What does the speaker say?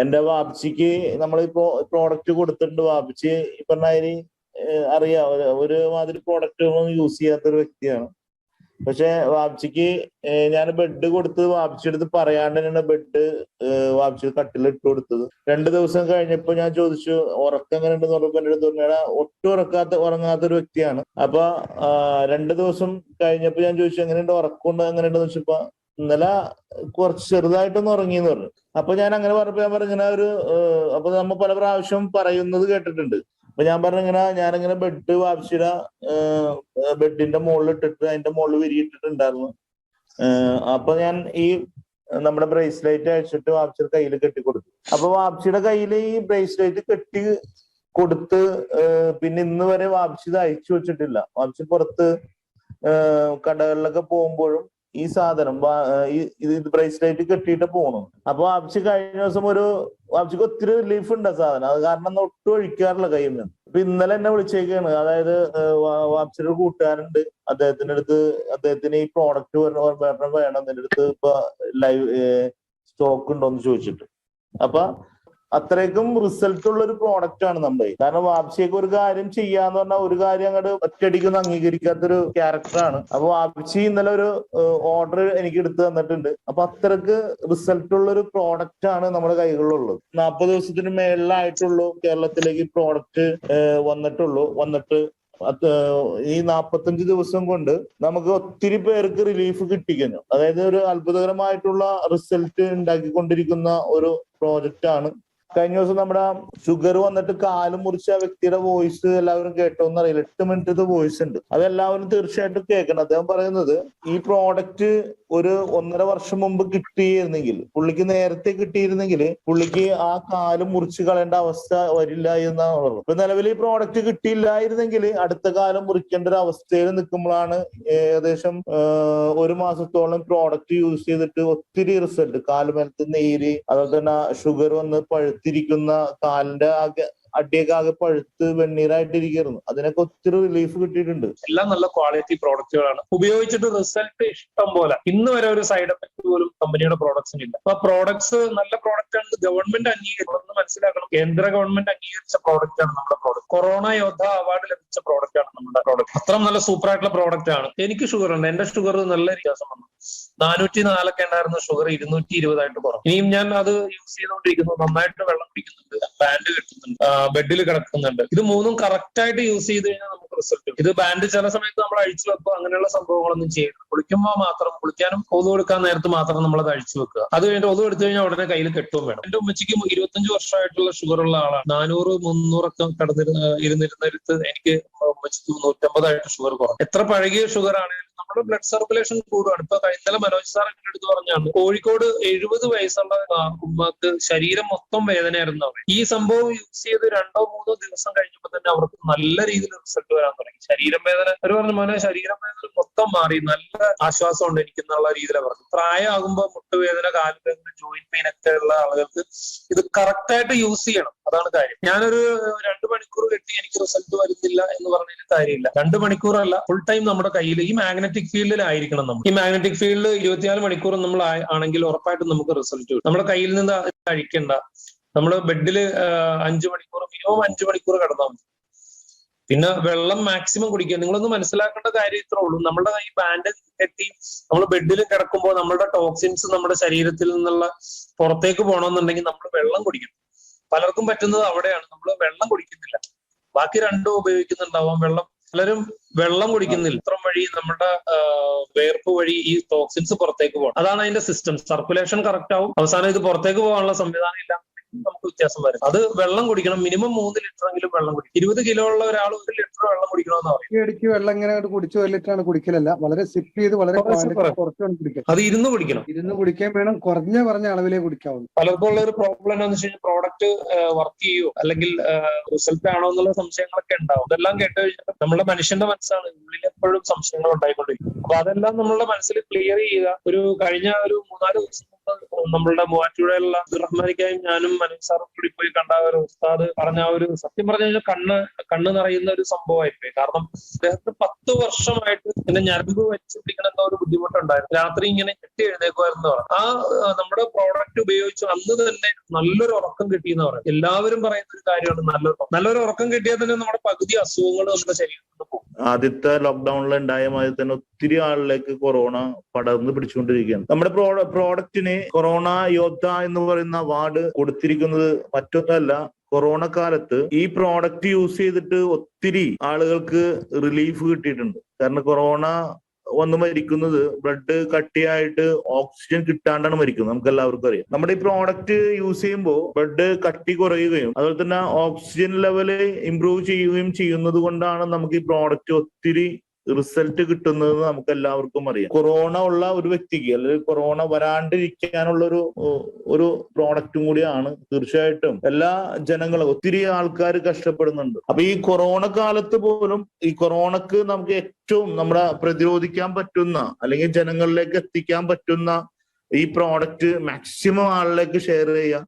എന്റെ വാപ്സിക്ക് നമ്മളിപ്പോ പ്രോഡക്റ്റ് കൊടുത്തിട്ടുണ്ട്. വാപ്സി ഈ പറഞ്ഞ അറിയാം. ഒരു- മാതിരി പ്രോഡക്റ്റ് യൂസ് ചെയ്യാത്ത ഒരു വ്യക്തിയാണ്. പക്ഷെ വാപ്സിക്ക് ഞാൻ ബെഡ് കൊടുത്ത് വാപ്സി എടുത്ത് പറയാണ്ട് തന്നെയാണ് ബെഡ് വാപ്സി കട്ടിലിട്ട് കൊടുത്തത്. രണ്ടു ദിവസം കഴിഞ്ഞപ്പോ ഞാൻ ചോദിച്ചു ഉറക്കം എങ്ങനെ ഉണ്ടെന്ന് പറഞ്ഞപ്പോ എന്റെ അടുത്ത് പറഞ്ഞാൽ ഒട്ടും ഉറക്കാത്ത ഉറങ്ങാത്ത ഒരു വ്യക്തിയാണ്. അപ്പൊ രണ്ടു ദിവസം കഴിഞ്ഞപ്പോ ഞാൻ ചോദിച്ചു എങ്ങനെയുണ്ട്? ഉറക്കമുണ്ട്? എങ്ങനെയുണ്ടെന്ന് വെച്ചപ്പോ ഇന്നലെ കുറച്ച് ചെറുതായിട്ടൊന്ന് ഉറങ്ങി എന്ന് പറഞ്ഞു. അപ്പൊ ഞാൻ അങ്ങനെ പറഞ്ഞപ്പോ ഞാൻ പറഞ്ഞു ഇങ്ങനെ ഒരു അപ്പൊ നമ്മ പല പ്രാവശ്യം പറയുന്നത് കേട്ടിട്ടുണ്ട്. അപ്പൊ ഞാൻ പറഞ്ഞു ഇങ്ങനെ ഞാനിങ്ങനെ ബെഡ് വാപ്സിയുടെ ബെഡിന്റെ മുകളിൽ ഇട്ടിട്ട് അതിന്റെ മുകളിൽ വിരിയിട്ടിട്ടുണ്ടായിരുന്നു. അപ്പൊ ഞാൻ ഈ നമ്മുടെ ബ്രേസ്ലെറ്റ് അഴിച്ചിട്ട് വാപ്സിയുടെ കയ്യിൽ കെട്ടി കൊടുത്തു അപ്പൊ വാപ്സിയുടെ കയ്യിൽ ഈ ബ്രേസ്ലെറ്റ് കെട്ടി കൊടുത്ത് പിന്നെ ഇന്ന് വരെ വാപ്സി ഇത് അയച്ചു വെച്ചിട്ടില്ല. വാപ്സി പുറത്ത് കടകളിലൊക്കെ പോകുമ്പോഴും ഈ സാധനം ഇത് ബ്രേസ്ലെറ്റ് കെട്ടിയിട്ട് പോകണം അപ്പൊ അബ്ജി കഴിഞ്ഞ ദിവസം ഒരു അബ്ജിക്ക് ഒത്തിരി റിലീഫ് ഉണ്ട് സാധനം. അത് കാരണം ഒട്ടും ഒഴിക്കാറില്ല കയ്യിൽ നിന്ന്. അപ്പൊ ഇന്നലെ എന്നെ വിളിച്ചേക്കാണ്. അതായത് വാപ്സിന്റെ ഒരു കൂട്ടുകാരുണ്ട് അദ്ദേഹത്തിന്റെ അടുത്ത് അദ്ദേഹത്തിന് ഈ പ്രോഡക്റ്റ് വേണം വേണം എന്റെ അടുത്ത് ഇപ്പൊ ലൈവ് സ്റ്റോക്ക് ഉണ്ടോ എന്ന് ചോദിച്ചിട്ട്. അപ്പൊ അത്രയ്ക്കും റിസൾട്ട് ഉള്ള ഒരു പ്രോഡക്റ്റ് ആണ് നമ്മുടെ കാരണം വാപ്സിയൊക്കെ ഒരു കാര്യം ചെയ്യാന്ന് പറഞ്ഞാൽ ഒരു കാര്യം അങ്ങോട്ട് ഒറ്റയടിക്കൊന്നും അംഗീകരിക്കാത്തൊരു ക്യാരക്ടറാണ് അപ്പൊ വാപ്സി ഇന്നലെ ഒരു ഓർഡർ എനിക്ക് എടുത്തു തന്നിട്ടുണ്ട്. അപ്പൊ അത്രയ്ക്ക് റിസൾട്ട് ഉള്ള ഒരു പ്രോഡക്റ്റ് ആണ് നമ്മുടെ കൈകളിലുള്ളത് നാൽപ്പത് ദിവസത്തിന് മേളിലായിട്ടുള്ളൂ കേരളത്തിലേക്ക് ഈ പ്രോഡക്റ്റ് വന്നിട്ടുള്ളൂ. വന്നിട്ട് ഈ നാപ്പത്തഞ്ച് ദിവസം കൊണ്ട് നമുക്ക് ഒത്തിരി പേർക്ക് റിലീഫ് കിട്ടിക്കുന്നു അതായത് ഒരു അത്ഭുതകരമായിട്ടുള്ള റിസൾട്ട് ഉണ്ടാക്കിക്കൊണ്ടിരിക്കുന്ന ഒരു പ്രോജക്റ്റ് ആണ് കഴിഞ്ഞ ദിവസം നമ്മുടെ ഷുഗർ വന്നിട്ട് കാൽ മുറിച്ച ആ വ്യക്തിയുടെ വോയിസ് എല്ലാവരും കേട്ടോന്ന് അറിയില്ല. എട്ട് മിനിറ്റത്തെ വോയിസ് ഉണ്ട്. അതെല്ലാവരും തീർച്ചയായിട്ടും കേൾക്കണം. അദ്ദേഹം പറയുന്നത് ഈ പ്രോഡക്റ്റ് ഒരു ഒന്നര വർഷം മുമ്പ് കിട്ടിയിരുന്നെങ്കിൽ പുള്ളിക്ക് നേരത്തെ കിട്ടിയിരുന്നെങ്കിൽ പുള്ളിക്ക് ആ കാൽ മുറിച്ച് കളയേണ്ട അവസ്ഥ വരില്ല എന്നാണ് പറഞ്ഞത് ഇപ്പൊ നിലവിൽ ഈ പ്രോഡക്റ്റ് കിട്ടിയില്ലായിരുന്നെങ്കിൽ അടുത്ത കാലം മുറിക്കേണ്ട ഒരു അവസ്ഥയിൽ നിൽക്കുമ്പോഴാണ് ഏകദേശം ഒരു മാസത്തോളം പ്രോഡക്റ്റ് യൂസ് ചെയ്തിട്ട് ഒത്തിരി റിസൾട്ട് കാലുമലത്ത് നീര് അതുപോലെ തന്നെ ഷുഗർ വന്ന് പഴുത്തിരിക്കുന്ന കാലിന്റെ ആകെ അടിയൊക്കെ ആകെ പഴുത്ത് വെണ്ണീറായിട്ടിരിക്കുന്നു. അതിനൊക്കെ ഒത്തിരി റിലീഫ് കിട്ടിയിട്ടുണ്ട്. എല്ലാം നല്ല ക്വാളിറ്റി പ്രോഡക്റ്റുകളാണ് ഉപയോഗിച്ചിട്ട് റിസൾട്ട് ഇഷ്ടം പോലെ. ഇന്ന് വരെ ഒരു സൈഡ് എഫക്ട് പോലും കമ്പനിയുടെ പ്രോഡക്ട്സിന് ഇല്ല. അപ്പൊ പ്രോഡക്ട്സ് നല്ല പ്രോഡക്റ്റ് ആണ്. ഗവൺമെന്റ് അംഗീകരിക്കണം മനസ്സിലാക്കണം. കേന്ദ്ര ഗവൺമെന്റ് അംഗീകരിച്ച പ്രോഡക്റ്റ് ആണ് നമ്മുടെ പ്രോഡക്റ്റ് കൊറോണ യോദ്ധ അവാർഡ് ലഭിച്ച പ്രോഡക്റ്റ് ആണ് നമ്മുടെ പ്രോഡക്റ്റ് അത്ര നല്ല സൂപ്പർ ആയിട്ടുള്ള പ്രോഡക്റ്റ് ആണ്. എനിക്ക് ഷുഗർ ഉണ്ട്. എന്റെ ഷുഗർ നല്ല വ്യത്യാസം വന്നു. നാനൂറ്റി നാലൊക്കെ ഉണ്ടായിരുന്ന ഷുഗർ ഇരുന്നൂറ്റി ഇരുപതായിട്ട് കുറഞ്ഞു. ഇനിയും ഞാൻ അത് യൂസ് ചെയ്തുകൊണ്ടിരിക്കുന്നു. നന്നായിട്ട് വെള്ളം കുടിക്കുന്നുണ്ട്. ബാൻഡ് കിട്ടുന്നുണ്ട്. ബെഡിൽ കിടക്കുന്നുണ്ട്. ഇത് മൂന്നും കറക്റ്റ് ആയിട്ട് യൂസ് ചെയ്ത് കഴിഞ്ഞാൽ നമുക്ക് റിസൾട്ട് ഇത് ബാൻഡ് ചില സമയത്ത് നമ്മൾ അഴിച്ചു വെക്കുക അങ്ങനെയുള്ള സംഭവങ്ങളൊന്നും ചെയ്യരുത്. കുളിക്കുമ്പോൾ മാത്രം കുളിക്കാനും ഒതു കൊടുക്കാൻ നേരത്ത് മാത്രം നമ്മൾ അത് അഴിച്ചു വെക്കുക. അത് കഴിഞ്ഞിട്ട് ഒതു എടുത്തു കഴിഞ്ഞാൽ ഉടനെ കയ്യിൽ കെട്ടും വേണം. എന്റെ ഉമ്മച്ചിക്ക് ഇരുപത്തഞ്ച് വർഷമായിട്ടുള്ള ഷുഗർ ഉള്ള ആളാണ്. നാനൂറ് മുന്നൂറൊക്കെ കടന്നിരുന്ന ഇരുന്നിരുന്നിടത്ത് എനിക്ക് ഉമ്മച്ചിക്ക് നൂറ്റമ്പതായിട്ട് ഷുഗർ കുറഞ്ഞു. എത്ര പഴകിയ ഷുഗർ ആണെങ്കിലും നമ്മുടെ ബ്ലഡ് സർക്കുലേഷൻ കൂടുകയാണ് ഇപ്പൊ ഇന്നലെ മനോജ് സാർ എന്റെ അടുത്ത് പറഞ്ഞാണ് കോഴിക്കോട് എഴുപത് വയസ്സുള്ള ഉമ്മക്ക് ശരീരം മൊത്തം വേദനയായിരുന്നു അവർ ഈ സംഭവം യൂസ് ചെയ്ത് രണ്ടോ മൂന്നോ ദിവസം കഴിഞ്ഞപ്പോൾ തന്നെ അവർക്ക് നല്ല രീതിയിൽ റിസൾട്ട് വരാൻ തുടങ്ങി. ശരീരം വേദന അവർ പറഞ്ഞു മോനെ ശരീരം വേദന മൊത്തം മാറി. നല്ല ആശ്വാസം ഉണ്ട് എനിക്ക് എന്നുള്ള രീതിയിൽ പറഞ്ഞു പ്രായമാകുമ്പോൾ മുട്ടുവേദന കാലുവേദന ജോയിന്റ് പെയിൻ ഒക്കെ ഉള്ള ആളുകൾക്ക് ഇത് കറക്റ്റായിട്ട് യൂസ് ചെയ്യണം. അതാണ് കാര്യം. ഞാനൊരു രണ്ട് മണിക്കൂർ കെട്ടി എനിക്ക് റിസൾട്ട് വരുന്നില്ല എന്ന് പറഞ്ഞതിൽ കാര്യമില്ല. രണ്ട് മണിക്കൂറല്ല ഫുൾ ടൈം നമ്മുടെ കയ്യിൽ ഈ മാഗ്നറ്റിക് ഫീൽഡിലായിരിക്കണം നമ്മൾ. ഈ മാഗ്നറ്റിക് ഫീൽഡ് ഇരുപത്തിനാല് മണിക്കൂർ നമ്മൾ ആണെങ്കിൽ ഉറപ്പായിട്ടും നമുക്ക് റിസൾട്ട് കിട്ടും. നമ്മുടെ കയ്യിൽ നിന്ന് കഴിക്കണ്ട. നമ്മൾ ബെഡിൽ അഞ്ചു മണിക്കൂർ മിനിമം അഞ്ചു മണിക്കൂർ കിടന്നാൽ മതി. പിന്നെ വെള്ളം മാക്സിമം കുടിക്കുക. നിങ്ങളൊന്ന് മനസ്സിലാക്കേണ്ട കാര്യം ഇത്രേ ഉള്ളൂ. നമ്മുടെ ഈ ബാൻഡേജ് കെട്ടി നമ്മൾ ബെഡിൽ കിടക്കുമ്പോൾ നമ്മുടെ ടോക്സിൻസ് നമ്മുടെ ശരീരത്തിൽ നിന്നുള്ള പുറത്തേക്ക് പോകണമെന്നുണ്ടെങ്കിൽ നമ്മൾ വെള്ളം കുടിക്കണം. പലർക്കും പറ്റുന്നത് അവിടെയാണ്. നമ്മൾ വെള്ളം കുടിക്കുന്നില്ല. ബാക്കി രണ്ടും ഉപയോഗിക്കുന്നുണ്ടാവാം. വെള്ളം പലരും വെള്ളം കുടിക്കുന്നില്ല. ഇത്രം വഴി നമ്മുടെ വേർപ്പ് വഴി ഈ ടോക്സിൻസ് പുറത്തേക്ക് പോകണം. അതാണ് അതിന്റെ സിസ്റ്റം സർക്കുലേഷൻ കറക്റ്റ് ആവും. അവസാനം ഇത് പുറത്തേക്ക് പോകാനുള്ള സംവിധാനം ഇല്ല. നമുക്ക് വ്യത്യാസം വരും. അത് വെള്ളം കുടിക്കണം. മിനിമം മൂന്ന് ലിറ്റർ എങ്കിലും വെള്ളം കുടിക്കും ഇരുപത് കിലോ ഉള്ള ഒരാൾ ഒരു ലിറ്റർ വെള്ളം കുടിക്കണമെന്ന് പറയും ഇടയ്ക്ക് വെള്ളം ഇങ്ങനെ ഒരു ലിറ്റർ ആണ് കുടിക്കലല്ല. വളരെ സിപ്പ് ചെയ്ത് വളരെ കുറച്ച് കുറച്ചാണ് കുടിക്കുക അത് ഇരുന്ന് കുടിക്കണം. ഇരുന്ന് കുടിക്കാൻ വേണം. കുറഞ്ഞ പറഞ്ഞ അളവിലേ കുടിക്കാവുള്ളൂ. പലർക്കും ഉള്ള ഒരു പ്രോബ്ലം എന്താണെന്ന് വെച്ച് കഴിഞ്ഞാൽ പ്രോഡക്റ്റ് വർക്ക് ചെയ്യോ? അല്ലെങ്കിൽ റിസൾട്ട് ആണോ എന്നുള്ള സംശയങ്ങളൊക്കെ ഉണ്ടാവും. അതെല്ലാം കേട്ട് കഴിഞ്ഞാൽ നമ്മുടെ മനുഷ്യന്റെ മനസ്സാണ്. ഉള്ളിൽ എപ്പോഴും സംശയങ്ങൾ ഉണ്ടായിക്കൊണ്ടിരിക്കും. അപ്പൊ അതെല്ലാം നമ്മളുടെ മനസ്സിൽ ക്ലിയർ ചെയ്യുക. ഒരു കഴിഞ്ഞ ഒരു മൂന്നാൽ ദിവസം നമ്മളുടെ മൂവാറ്റുപുഴയിലുള്ള അബ്ദുറഹ്മാനിക്കായും ഞാനും മനീഷ് സാറും കൂടി പോയി കണ്ട ഒരു ഉസ്താദ് പറഞ്ഞ ഒരു സത്യം പറഞ്ഞു കഴിഞ്ഞാൽ കണ്ണ് കണ്ണ് നിറയുന്ന ഒരു സംഭവമായിപ്പോയി. കാരണം അദ്ദേഹത്തിന് പത്ത് വർഷമായിട്ട് ഇങ്ങനെ ഞരമ്പ് വെച്ച് പിടിക്കണ എന്തോ ഒരു ബുദ്ധിമുട്ടുണ്ടായിരുന്നു. രാത്രി ഇങ്ങനെ ഞെട്ടി എഴുന്നേക്കുമായിരുന്നു ആ നമ്മുടെ പ്രോഡക്റ്റ് ഉപയോഗിച്ച് അന്ന് തന്നെ നല്ലൊരു ഉറക്കം കിട്ടിയെന്ന് പറയും എല്ലാവരും പറയുന്ന ഒരു കാര്യമാണ് നല്ലൊരു നല്ലൊരു ഉറക്കം കിട്ടിയാൽ തന്നെ നമ്മുടെ പകുതി അസുഖങ്ങൾ നമ്മുടെ ശരീരത്തിൽ ആദ്യത്തെ ലോക്ക്ഡൌണിൽ ഉണ്ടായ മാതിരി തന്നെ ഒത്തിരി ആളിലേക്ക് കൊറോണ പടർന്ന് പിടിച്ചുകൊണ്ടിരിക്കുകയാണ്. നമ്മുടെ പ്രോ- പ്രോഡക്റ്റിന് കൊറോണ യോദ്ധ എന്ന് പറയുന്ന അവാർഡ് കൊടുത്തിരിക്കുന്നത് മറ്റൊന്നല്ല കൊറോണ കാലത്ത് ഈ പ്രോഡക്റ്റ് യൂസ് ചെയ്തിട്ട് ഒത്തിരി ആളുകൾക്ക് റിലീഫ് കിട്ടിയിട്ടുണ്ട്. കാരണം കൊറോണ വന്ന് മരിക്കുന്നത് ബ്ലഡ് കട്ടിയായിട്ട് ഓക്സിജൻ കിട്ടാണ്ടാണ് മരിക്കുന്നത്. നമുക്ക് എല്ലാവർക്കും അറിയാം. നമ്മുടെ ഈ പ്രോഡക്റ്റ് യൂസ് ചെയ്യുമ്പോൾ ബ്ലഡ് കട്ടി കുറയുകയും അതുപോലെ തന്നെ ഓക്സിജൻ ലെവൽ ഇംപ്രൂവ് ചെയ്യുകയും ചെയ്യുന്നത് കൊണ്ടാണ് നമുക്ക് ഈ പ്രോഡക്റ്റ് ഒത്തിരി റിസൾട്ട് കിട്ടുന്നത് നമുക്ക് എല്ലാവർക്കും അറിയാം. കൊറോണ ഉള്ള ഒരു വ്യക്തിക്ക് അല്ലെങ്കിൽ കൊറോണ വരാണ്ടിരിക്കാനുള്ള ഒരു ഒരു പ്രോഡക്റ്റും കൂടിയാണ് തീർച്ചയായിട്ടും എല്ലാ ജനങ്ങളും ഒത്തിരി ആൾക്കാർ കഷ്ടപ്പെടുന്നുണ്ട്. അപ്പൊ ഈ കൊറോണ കാലത്ത് പോലും ഈ കൊറോണക്ക് നമുക്ക് ഏറ്റവും നമ്മുടെ പ്രതിരോധിക്കാൻ പറ്റുന്ന അല്ലെങ്കിൽ ജനങ്ങളിലേക്ക് എത്തിക്കാൻ പറ്റുന്ന ഈ പ്രോഡക്റ്റ് മാക്സിമം ആളിലേക്ക് ഷെയർ ചെയ്യുക